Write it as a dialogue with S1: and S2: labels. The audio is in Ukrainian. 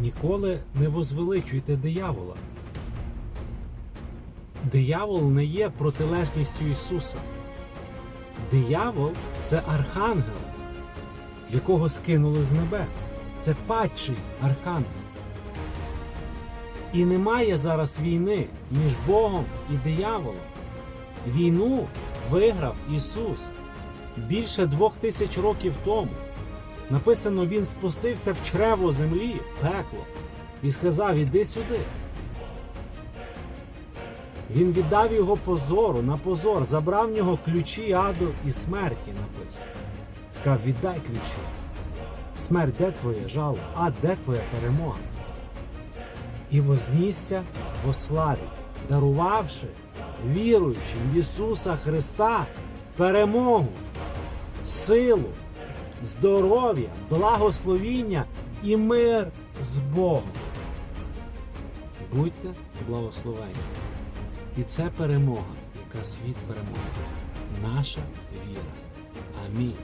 S1: Ніколи не возвеличуйте диявола. Диявол не є протилежністю Ісуса. Диявол це архангел, якого скинули з небес. Це падший архангел. І немає зараз війни між Богом і дияволом. Війну виграв Ісус більше двох тисяч років тому. Написано, Він спустився в чрево землі, в пекло, і сказав: Іди сюди. Він віддав його позору на позор, забрав в нього ключі аду і смерті написано. Сказав, віддай ключі. Смерть, де твоє жало? А де твоя перемога? І вознісся во славі, дарувавши віруючим в Ісуса Христа перемогу, силу, здоров'я, благословіння і мир з Богом. Будьте благословені. І це перемога, яка світ переможе. Наша віра. Амінь.